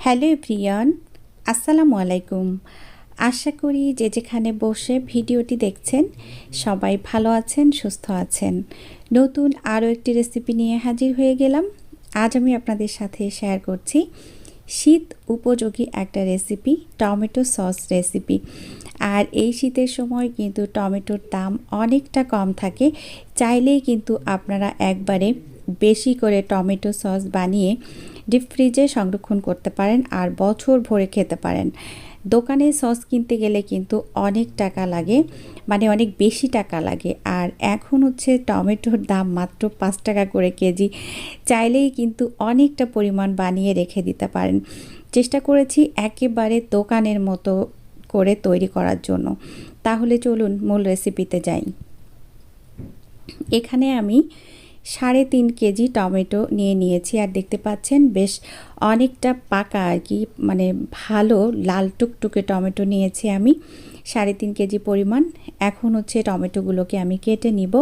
Hello everyone আসসালামু আলাইকুম। আশা করি যে যেখানে বসে ভিডিওটি দেখছেন, সবাই ভালো আছেন, সুস্থ আছেন। নতুন আরও একটি রেসিপি নিয়ে হাজির হয়ে গেলাম। আজ আমি আপনাদের সাথে শেয়ার করছি শীত উপযোগী একটা রেসিপি, টমেটো সস রেসিপি। আর এই শীতের সময় কিন্তু টমেটোর দাম অনেকটা কম থাকে। চাইলেই কিন্তু আপনারা একবারে বেশি করে টমেটো সস বানিয়ে ডিপ ফ্রিজে সংরক্ষণ করতে পারেন আর বছর ভরে খেতে পারেন। দোকানে সস কিনতে গেলে কিন্তু অনেক টাকা লাগে মানে অনেক বেশি টাকা লাগে। আর এখন হচ্ছে টমেটোর দাম মাত্র পাঁচ টাকা করে কেজি। চাইলেই কিন্তু অনেকটা পরিমাণ বানিয়ে রেখে দিতে পারেন। চেষ্টা করেছি একেবারে দোকানের মতো করে তৈরি করার জন্য। তাহলে চলুন মূল রেসিপিতে যাই। এখানে আমি সাড়ে তিন কেজি টমেটো নিয়ে নিয়েছি আর দেখতে পাচ্ছেন বেশ অনেকটা পাকা আর কি মানে ভালো লাল টুকটুকে টমেটো নিয়েছি আমি। সাড়ে তিন কেজি পরিমাণ। এখন হচ্ছে টমেটোগুলোকে আমি কেটে নিব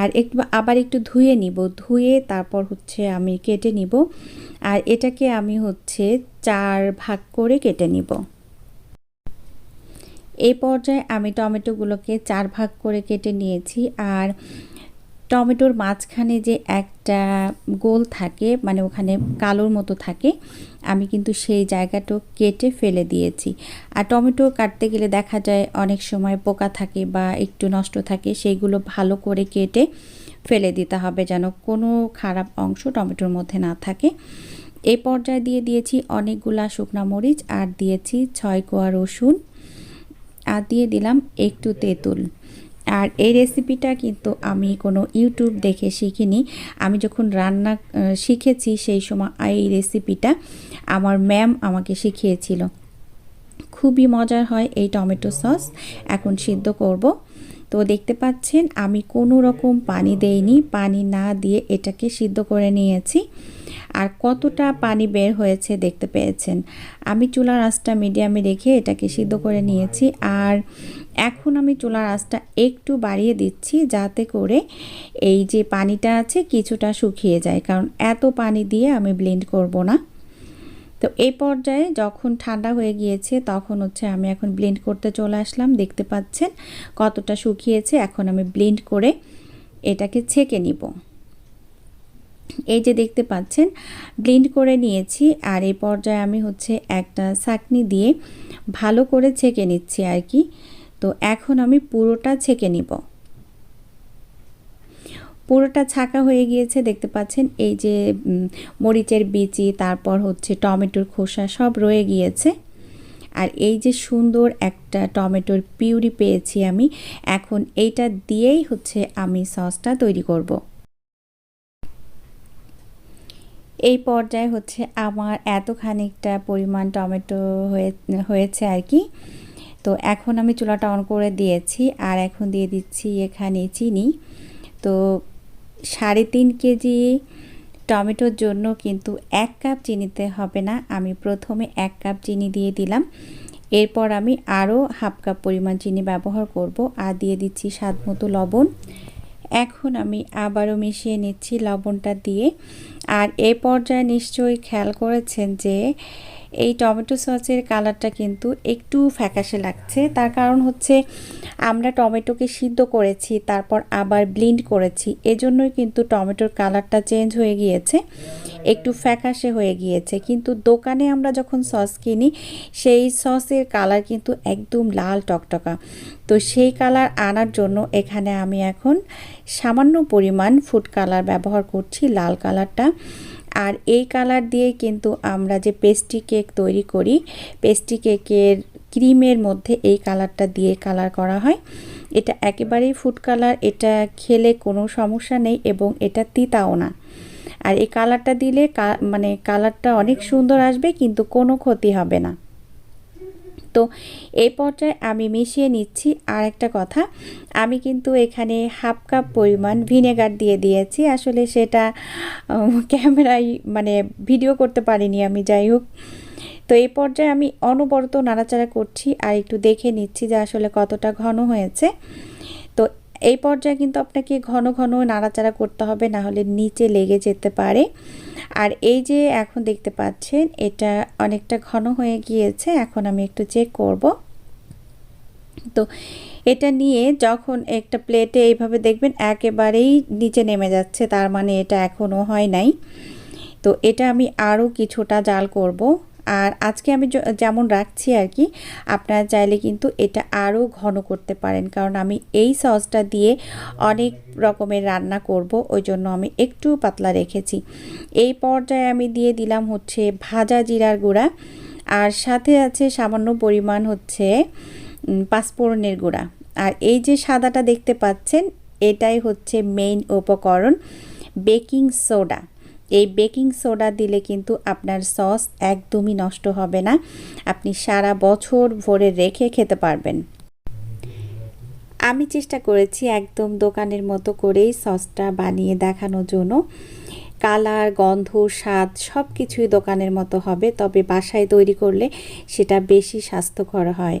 আর একটু আবার একটু ধুয়ে নিব। ধুয়ে তারপর হচ্ছে আমি কেটে নিব আর এটাকে আমি হচ্ছে চার ভাগ করে কেটে নিব। এই পর্যায়ে আমি টমেটোগুলোকে চার ভাগ করে কেটে নিয়েছি আর টমেটোর মাঝখানে যে একটা গোল থাকে মানে ওখানে কালোর মতো থাকে, আমি কিন্তু সেই জায়গাটা কেটে ফেলে দিয়েছি। আর টমেটো কাটতে গেলে দেখা যায় অনেক সময় পোকা থাকে বা একটু নষ্ট থাকে সেইগুলো ভালো করে কেটে ফেলে দিতে হবে যেন কোনো খারাপ অংশ টমেটোর মধ্যে না থাকে। এই পর্যায়ে দিয়ে দিয়েছি অনেকগুলা শুকনা মরিচ আর দিয়েছি ছয় কোয়া রসুন। আর দিয়ে দিলাম একটু তেঁতুল। আর এই রেসিপিটা কিন্তু আমি কোনো ইউটিউব দেখে শিখিনি। আমি যখন রান্না শিখেছি সেই সময় এই রেসিপিটা আমার ম্যাম আমাকে শিখিয়েছিল। খুবই মজার হয় এই টমেটো সস। এখন সিদ্ধ করব। তো দেখতে পাচ্ছেন, আমি কোনো রকম পানি দেইনি। পানি না দিয়ে এটাকে সিদ্ধ করে নিয়েছি। আর কতটা পানি বের হয়েছে দেখতে পেয়েছেন। আমি চুলার আঁচটা মিডিয়ামে রেখে এটাকে সিদ্ধ করে নিয়েছি আর এখন আমি চুলার আঁচটা একটু বাড়িয়ে দিচ্ছি যাতে করে এই যে পানিটা আছে কিছুটা শুকিয়ে যায়, কারণ এত পানি দিয়ে আমি ব্লেন্ড করব না। তো এই পর্যায়ে যখন ঠান্ডা হয়ে গিয়েছে তখন হচ্ছে আমি এখন ব্লেন্ড করতে চলে আসলাম, দেখতে পাচ্ছেন কতটা শুকিয়েছে। এখন আমি ব্লেন্ড করে এটাকে ছেঁকে নিব। এই যে দেখতে পাচ্ছেন ব্লেন্ড করে নিয়েছি আর এই পর্যায়ে আমি হচ্ছে একটা চাকনি দিয়ে ভালো করে ছেঁকে নিচ্ছি আর কি। তো এখন আমি পুরোটা ছেঁকে নিব। পুরোটা ছাকা হয়ে গিয়েছে, দেখতে পাচ্ছেন, এই যে মরিচের বিচি, তারপর হচ্ছে টমেটোর খোসা সব রয়ে গিয়েছে। আর এই যে সুন্দর একটা টমেটোর পিউরি পেয়েছি আমি, এখন এইটা দিয়েই হচ্ছে আমি সসটা তৈরি করব। এই পর্যায়ে হচ্ছে আমার এত খানিকটা পরিমাণ টমেটো হয়ে, হয়েছে আর কি। তো এখন আমি চুলাটা অন করে দিয়েছি আর এখন দিয়ে দিচ্ছি এখানে চিনি। তো সাড়ে তিন কেজি টমেটোর জন্য কিন্তু এক কাপ চিনিতে হবে না। আমি প্রথমে এক কাপ চিনি দিয়ে দিলাম। এরপর আমি আরও হাফ কাপ পরিমাণ চিনি ব্যবহার করব। আর দিয়ে দিচ্ছি স্বাদ মতো লবণ। এখন আমি আবারও মিশিয়ে নিচ্ছি লবণটা দিয়ে। আর এ পর্যায়ে নিশ্চয়ই খেয়াল করেছেন যে এই টমেটো সসের কালারটা কিন্তু একটু ফ্যাকাশে লাগছে। তার কারণ হচ্ছে আমরা টমেটোকে সিদ্ধ করেছি, তারপর আবার ব্লিন্ড করেছি। এজন্যই কিন্তু টমেটোর কালারটা চেঞ্জ হয়ে গিয়েছে, একটু ফ্যাকাশে হয়ে গিয়েছে। কিন্তু দোকানে আমরা যখন সস কিনি, সেই সসের কালার কিন্তু একদম লাল টকটকা। তো সেই কালার আনার জন্য এখানে আমি এখন সামান্য পরিমাণ ফুড কালার ব্যবহার করছি, লাল কালারটা। আর এই কালার দিয়ে কিন্তু আমরা যে পেস্ট্রি কেক তৈরি করি, পেস্ট্রি কেকের ক্রিমের মধ্যে এই কালারটা দিয়ে কালার করা হয়। এটা একেবারেই ফুড কালার, এটা খেলে কোনো সমস্যা নেই এবং এটা তিতাও না। আর এই কালারটা দিলে মানে কালারটা অনেক সুন্দর আসবে, কিন্তু কোনো ক্ষতি হবে না। তো এই পর্যায়ে আমি মিশিয়ে নিচ্ছি আর একটা কথা। আমি কিন্তু এখানে হাফ কাপ পরিমাণ ভিনেগার দিয়ে দিয়েছি। আসলে সেটা ক্যামেরায় মানে ভিডিও করতে পারিনি আমি, যাই হোক। তো এই পর্যায়ে আমি অনবরত নাড়াচাড়া করছি আর একটু দেখে নিচ্ছি যে আসলে কতটা ঘন হয়েছে। এই পর্যায়ে কিন্তু আপনাকে ঘন ঘন নাড়াচাড়া করতে হবে, না হলে নিচে লেগে যেতে পারে। আর এই যে এখন দেখতে পাচ্ছেন, এটা অনেকটা ঘন হয়ে গিয়েছে, এখন আমি একটু চেক করব। তো এটা নিয়ে যখন একটা প্লেটে এইভাবে দেখবেন একেবারেই নিচে নেমে যাচ্ছে, তার মানে এটা এখনও হয় নাই। তো এটা আমি আরও কিছুটা জাল করব। আর আজকে আমি যেমন রাখছি আর কি, আপনারা চাইলে কিন্তু এটা আরও ঘন করতে পারেন। কারণ আমি এই সসটা দিয়ে অনেক রকমের রান্না করব, ওই জন্য আমি একটু পাতলা রেখেছি। এই পর্যায়ে আমি দিয়ে দিলাম হচ্ছে ভাজা জিরার গুঁড়া, আর সাথে আছে সামান্য পরিমাণ হচ্ছে পাঁচফোড়নের গুঁড়া। আর এই যে সাদাটা দেখতে পাচ্ছেন, এটাই হচ্ছে মেইন উপকরণ বেকিং সোডা এই বেকিং সোডা দিলে কিন্তু আপনার সস একদমই নষ্ট হবে না। আপনি সারা বছর ভরে রেখে খেতে পারবেন। আমি চেষ্টা করেছি একদম দোকানের মতো করেই সসটা বানিয়ে দেখানোর জন্য। কালার, গন্ধ, স্বাদ সব কিছুই দোকানের মতো হবে, তবে বাসায় তৈরি করলে সেটা বেশি স্বাস্থ্যকর হয়।